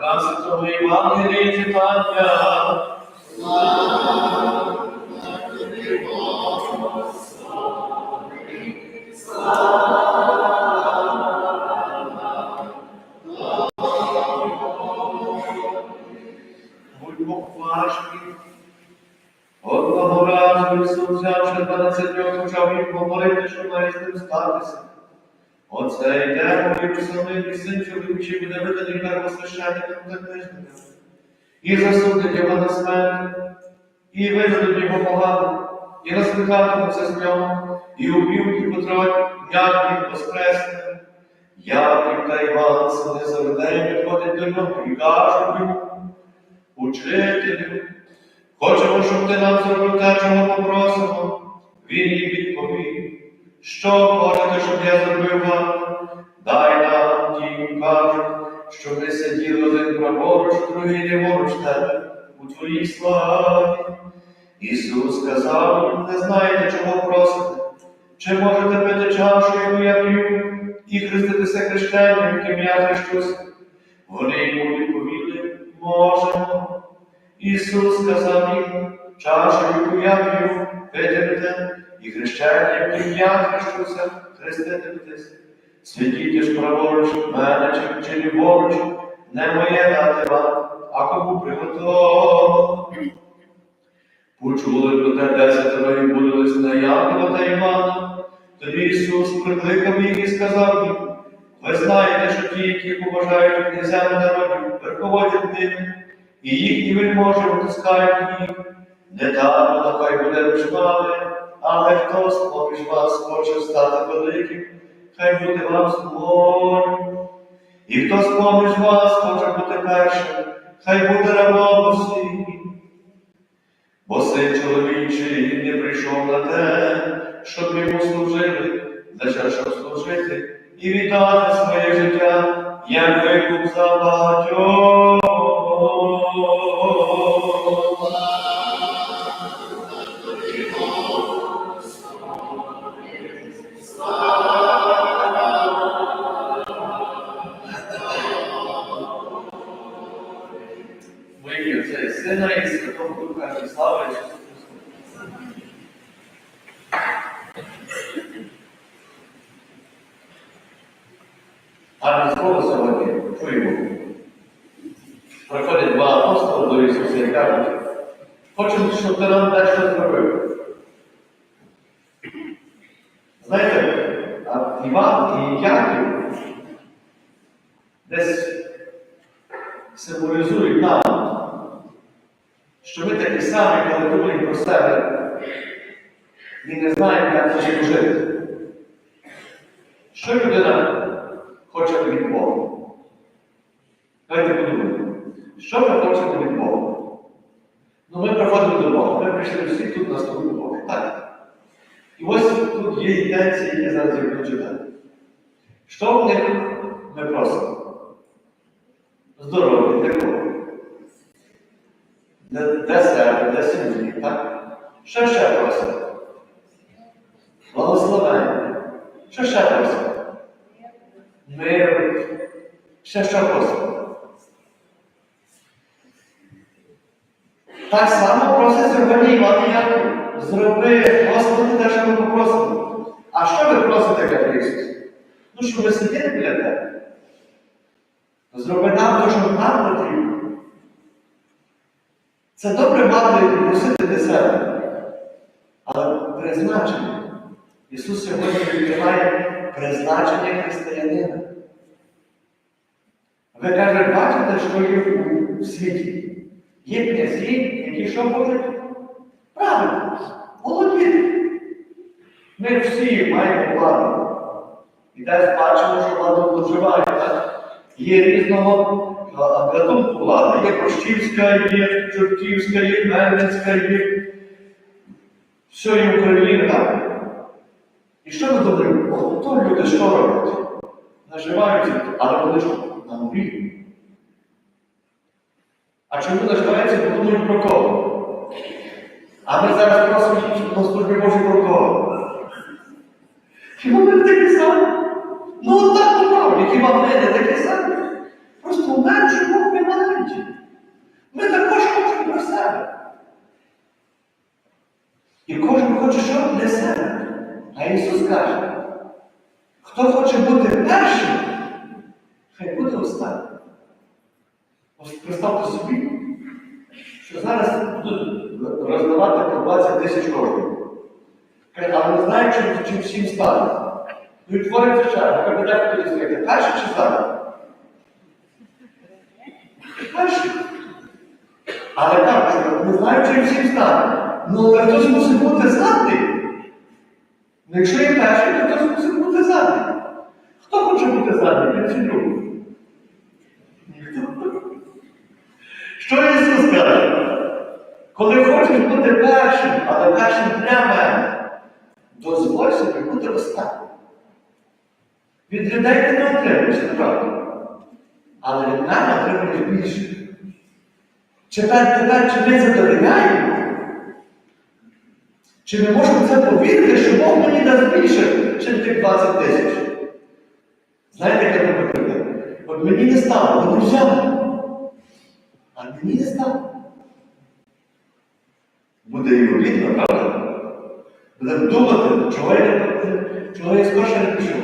Така Святого Євангелія читання. Будьмо уважні. Одного разу Ісус, взявши дванадцятьох, почав їм говорити, що має з ним статися. Оце йде, мовив самим і син чоловічий буде виданий первосвященникам та книжникам. І засудить його на смерть, і видадуть його погану, і розпихатимуться з нього, і і потрать, як він воскресне. Яків та Іван, сини Заведені, підходять до нього і кажуть йому, Учителю, хочемо, щоб ти нам зробив те, чого попросимо. Він їй відповів, що хочете, щоб я зробив вам? Дай нам ті кажуть, щоб ми сиділи один праворуч, другий ліворуч тебе у твоїй славі. Ісус сказав не знаєте, чого просите. Чи можете пити чашу, яку я п'ю, і хреститися хрещенням, яким я хрещуся? Вони йому відповіли, можемо. Ісус сказав їм, чашу, яку я п'ю, питимете, і хрещення, яким я хрещуся, хреститиметесь. Святіть ж праворуч мене чи, чи ліворуч, не моє дати вам, а кому приготовлено. Почули про те десятеро і будились на Якова та Івана. Тоді Ісус прикликав їх і сказав їм, ви знаєте, що ті, які поважають князями народів, верховодять ними, і їхні вельможі витискають їх. Не так, нехай буде вами, але хто з поміж вас хоче стати великим, хай буде вам слугою. І хто з поміж вас хоче бути першим, хай буде рабом усім. Бо син чоловічий не прийшов на те, щоб йому служили, лише щоб служити і віддати своє життя, як викуп за багатьох. Ісуса хочемо, щоб ти нам дещо зробив. Знаєте, Іван і Яків десь символізують нам, що ми такі самі, коли думаємо про себе, і не знаємо, як це служити. Що людина хоче від Бога? Давайте подумаємо, що ми хочемо від Бога? Ну, ми приходимо до Бога, ми прийшли всі тут на службу Бога. Так. І ось тут є інтенції, які зараз я буду читати. Що в них ми просимо? Здоров'я, для кого? Для себе, для сім'ї, так? Що ще просимо? Благословення. Що ще просимо? Мир. Ще що просимо? Так само просить сьогодні Іван Яків. Зроби, Господи, те, що ми попросимо. А що ви просите, каже Ісус? Ну, щоб ми сиділи біля тебе. Зроби нам те, що нам потрібно. Це добре мати просити для себе. Але призначення. Ісус сьогодні відкриває призначення християнина. Ви каже, бачите, що є у світі? Є князі, які що можуть? Правильно, володіти. Ми всі маємо владу. І десь бачимо, що владу вживають. Є різного гатунку влади. Є Прощівська, є Чортківська, є Мельницька, є всієї України, так? І що ми думаємо? О, то люди що роблять? Наживаються, але вони ж на морі. А чому наш наживається, подумають про кого? А ми зараз просимо по службі Божій про кого? Хіба ми не такі самі? Ну так ну, направді, хіба ми не такі самі? Просто менше Бог не маленькі. Ми також хочемо про себе. І кожен хоче що для себе. А Ісус каже, хто хоче бути першим, хай буде останнім. Представте собі, що зараз будуть роздавати по 20 тисяч. Каже, але не знаю, чим, всім стане. Ну і твориться черга. Хотіли сказати, перший чи стане? Перший. Але так, що не знаю, чим всім стане. Ну, але хтось мусить бути задній. Ну, якщо є перший, то хтось мусить бути задній. Хто хоче бути задній? Я друг. Ніхто. Що Ісус каже? Коли хочеш бути першим, але першим для мене, дозволь собі бути останнім. Від людей ти не отримуєш, правда. Але від мене отримуєш більше. Тепер, тепер чи ми це? Чи ми можемо це повірити, що Бог мені дасть більше, ніж тих 20 тисяч? Знаєте, як я робив? От мені не стало, вони взяли. А мені не стало. Буде і обідно, правда? Будемо думати, чого я, скорше не пішов.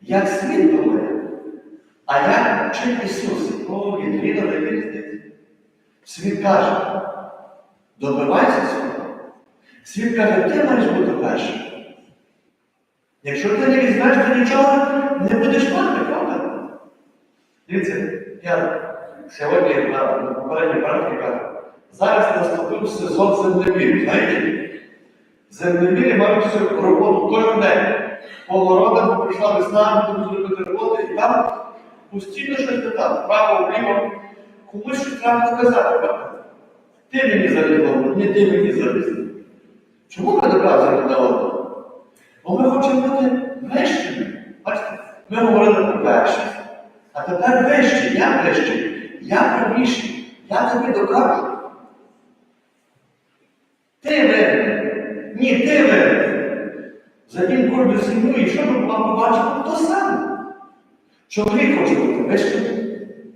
Як світ думає, а як вчить Ісус, якого він відданий різниці. Світ каже, добивайся цього. Світ каже, ти маєш бути першим. Якщо ти не візьмеш, то нічого не будеш мати, правда? Дивіться, я сьогодні на попередній практиці кажу, зараз наступив сезон землемірів. Знаєте? Землемірі мають всю роботу кожен день. По городам прийшла весна, будуть зробити роботи, і там постійно щось не так, вправо, вліво. Комусь щось треба правда? Ти мені залізав, не ти мені залізав. Чому ми доказуємо на одного? Бо ми хочемо бути вищими. Бачите, ми говорили про першість. А тепер вище, я вищий, я правіший, я тобі докажу. Ти винен. Ні, ти винен. За ним кожну сім'ю, і що ми побачимо, то саме. Чоловік хоче бути вищим,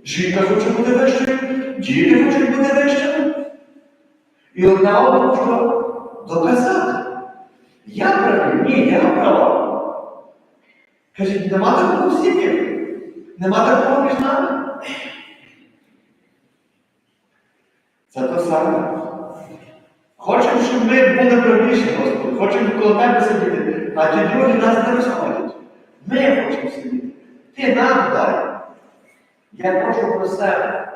жінка хоче бути вищою, діти хочуть бути вищими. І одна одному що доказати. Я правий, ні, я права. Кажіть, нема такого в сім'ї? Нема такого між нами? Це те саме. Хочемо, щоб ми були правіші, Господи, хочемо коло тебе сидіти, а ті другі нас не розходять. Ми хочемо сидіти. Ти нам дай. Я прошу про себе.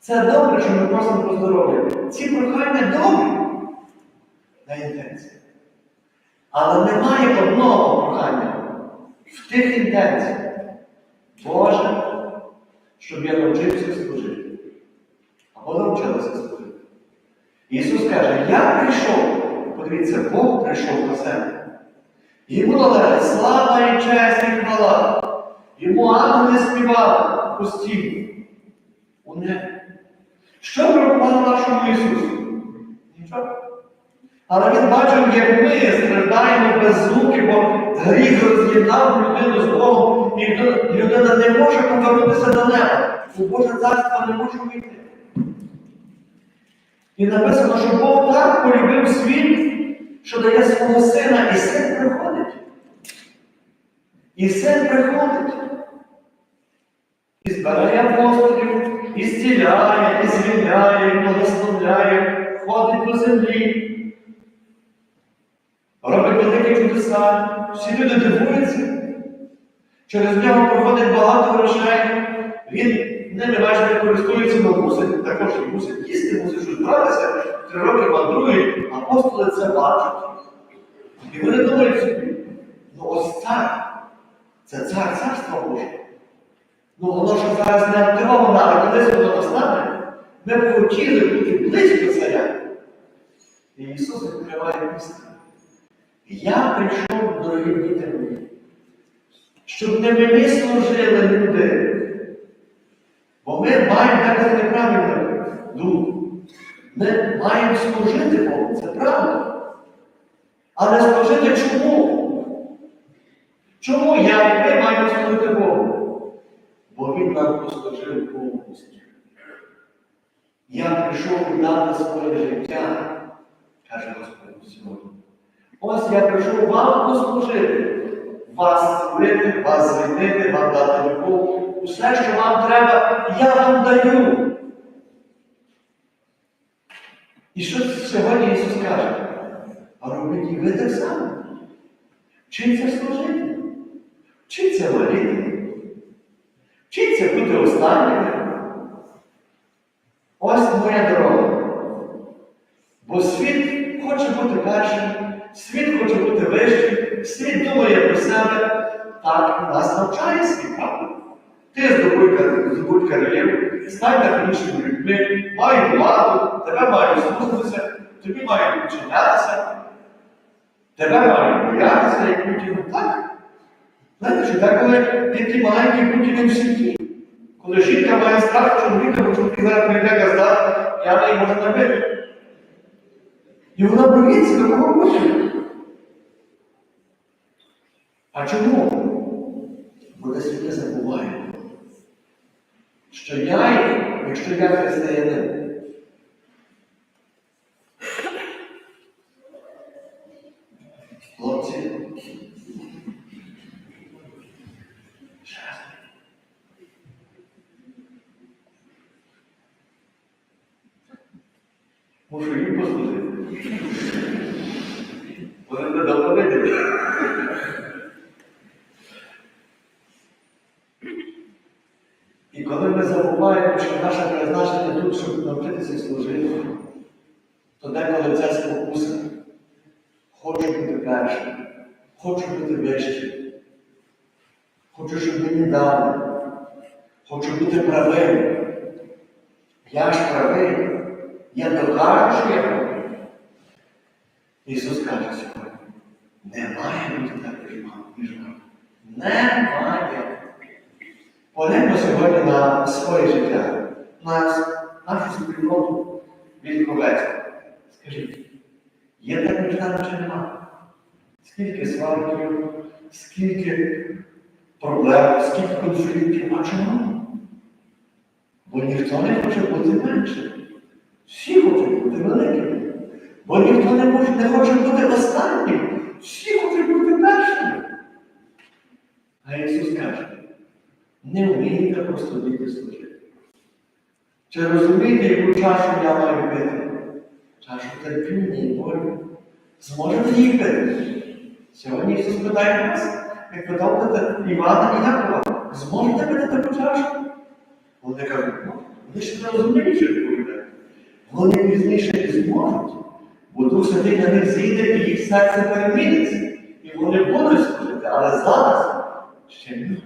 Це добре, що ми просимо про здоров'я. Ці прохання добрі на інтенції. Але немає одного прохання в тих інтенціях. Боже, щоб я навчився служити. Або навчилася служити. Ісус каже, я прийшов, подивіться, Бог прийшов до себе. Йому належить слава і честь і хвала. Йому ангели співали постійно. У небі. Що пропало нашому Ісусу? Нічого. Але він бачив, як ми страждаємо без звуки, бо гріх роз'єднав людину з Богом, і людина не може повернутися до неба. У Боже царство не може вийти. І написано, що Бог так полюбив світ, що дає свого сина, і син приходить. І син приходить. І збирає апостолів, і зціляє, і звільняє, і благословляє, ходить по землі. Робить великі чудеса. Всі люди дивуються. Через нього проходить багато грошей. Він ними майже не користується, але мусить також і мусить їсти, мусить щось братися. Три роки мандрує, апостоли це бачать. І вони думають собі, ну ось цар, це цар царства Боже. Ну воно ще зараз не активовано, але колись воно настане, ми б хотіли бути близько царя. І Ісус відкриває місце. Я прийшов, дорогі діти мої, щоб не мені служили люди. Бо ми маємо так неправильно думку. Ми маємо служити Богу, це правда. Але служити чому? Чому я і ви маємо служити Богу? Бо Він нам послужив повністю. Я прийшов віддати своє життя, каже Господь сьогодні. Ось я прийшов вам послужити. Вас створити, вас звільнити, вам дати любов. Усе, що вам треба, я вам даю. І що сьогодні Ісус каже? А робіть і ви так само. Вчиться служити, вчиться молити, вчиться бути останніми. Ось моя дорога. Бо світ хоче бути першим, світ світ думає про себе. Так нас навчає світ. Ти здобудь, кар- здобудь кар'єру, стань так іншими людьми, маю владу, тебе маю слухатися, тобі маю підчинятися, тебе маю боятися, як Путіну. Так? Знаєте, що деколи такі маленькі Путіни в сім'ї. Коли жінка має страх чоловіка, бо чоловік зараз прийде казати, я не можу набити. І вона боїться такого Путіна. А чому? Бо десь люди забувають, що я, якщо я християнин, хлопці, ще раз. Мушу їм послужити. Вони мене давно виділи. І коли ми забуваємо, що наше призначення тут, щоб навчитися служити, то деколи це спокуса. Хочу бути першим, хочу бути вищим, хочу, щоб мені дали, хочу бути правим. Я ж правий, я докажу, що я правий. Ісус каже сьогодні, немає бути так між вами. Немає. Погляньмо сьогодні на своє життя, на нашу спільноту Вільковецьку. Скажіть, є так між чи нема? Скільки сварків, скільки проблем, скільки конфліктів, а чому? Бо ніхто не хоче бути меншим. Всі хочуть бути великими. Бо ніхто не, може, не хоче бути останнім. Всі хочуть бути першими. А Ісус каже, не вмієте просто діти служити. Чи розумієте, яку чашу я маю пити? Чашу терпіння і болі. Зможете її пити? Сьогодні Ісус питає нас, як питав питати Івана і Якова, зможете пити таку чашу? Вони кажуть, ну, вони ще не розуміють, що відповідає. Вони пізніше і зможуть, бо Дух Святий на них зійде і їх серце переміниться. І вони будуть служити, але зараз ще ні.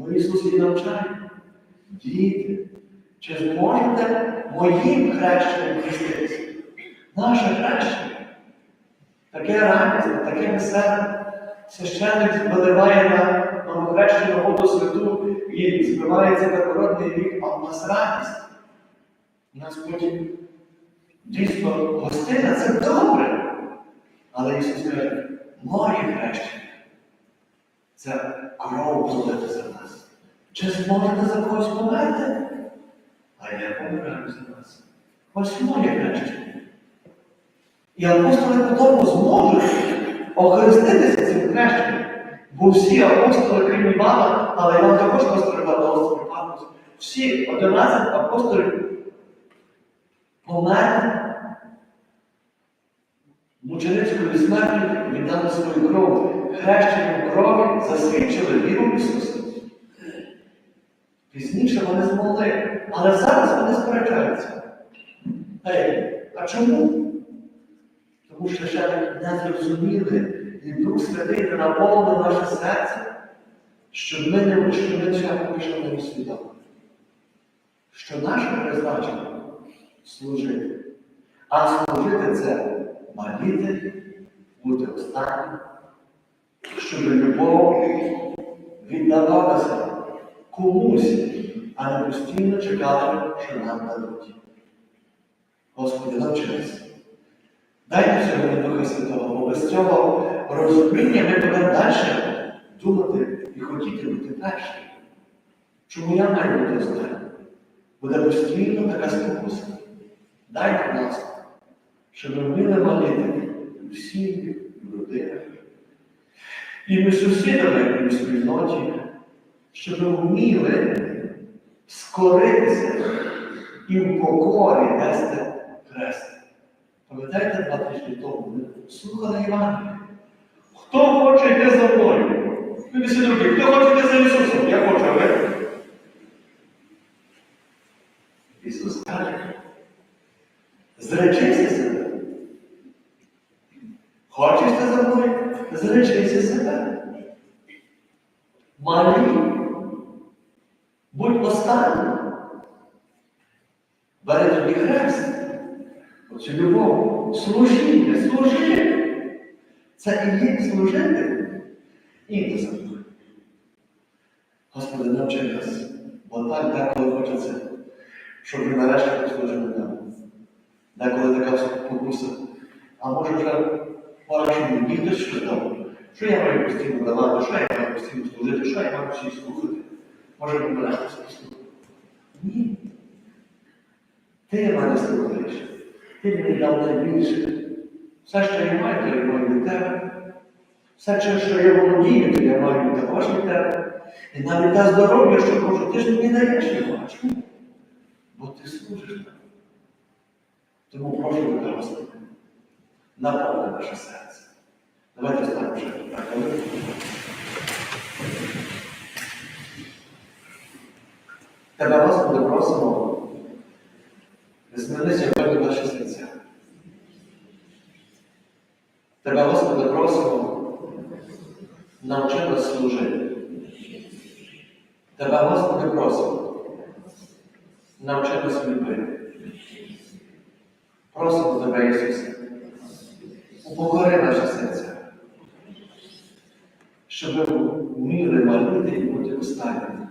Тому Ісус і навчає. Діти, чи зможете моїм хрещенням хреститися? Наше хрещення. Таке радісне, таке веселе. Священник виливає на новохрещену воду святу і збивається первородний вік, а в нас радість. У нас потім дійсно гостина це добре. Але Ісус каже, моє хрещення. Це кров пролити за нас. Чи зможете за когось померти? А я помираю за вас. Ось моє хрещення. І апостоли потім зможуть охреститися цим хрещенням. Бо всі апостоли, крім Івана, але Іван також острова Павлос, всі 11 апостолів померли мученицькою смертю віддали свою кров. Хрещенням крові засвідчили віру в Ісуса. Пізніше вони змогли, але зараз вони сперечаються. Ей, а чому? Тому що ще не зрозуміли, і Дух Святий не наповнив наше серце, щоб ми не ми цього ще не усвідомили. Що наше призначення служити. А служити це моліти, бути останнім, щоб любов віддавалася комусь, а не постійно чекали, що нам дадуть. Господи, навчися. Дайте сьогодні Духа Святого, бо без цього розуміння ми будемо далі думати і хотіти бути першим. Чому я маю бути останнім? Буде постійно така спокуса. Дайте нас, щоб ми вміли молити всі в родинах. І між сусідами в спільноті, щоб ми вміли скоритися і в покорі нести хрест. Пам'ятаєте, два тижні тому ми слухали Івангелія. Хто хоче йти за мною? Всі другі, хто хоче йти за Ісусом? Я хочу, а ви? Ісус каже, зречися себе. Хочеш ти за мною? Зречися. Малій. Будь останнім. Бери тобі хрест. Оцю любов. Служіння, служи. Це і є служити. І забудь. Господи, навчи нас. Бо так деколи хочеться, щоб ви нарешті послужили нам. Деколи така спокуса. А може вже пора, щоб мені хтось щось дав. Що я маю постійно давати, що я маю постійно служити, що я маю всі слухати? Може мене хтось послухав? Ні. Ти мене слухаєш. Ти мені дав найбільше. Все, що я маю, то я маю від тебе. Все, що я володію, то я маю також від тебе. І навіть те здоров'я, що можу, ти ж мені даєш його. Чому? Бо ти служиш нам. Тому прошу тебе, наповни наше серце. Давайте так. Тебе, Господи, просимо, зміни сьогодні наші серця. Тебе, Господи, просимо, навчи нас служити. Тебе, Господи, просимо, навчи нас любити. Просимо Тебе, Ісусе, упокори наше серце, щоб вміли молити і бути останніми.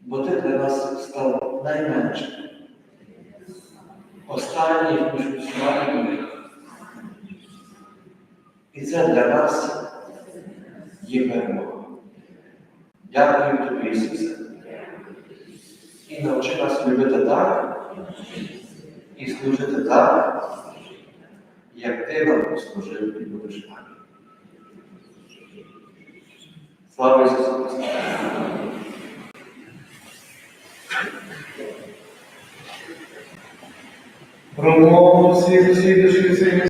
Бо ти для нас став найменшим. Останній між І це для нас є перемога. Дякую тобі, Ісусе. І навчи нас любити так і служити так, як ти нам послужив і будеш так. Слава Ісусу Христу! Промову всі засідачі цей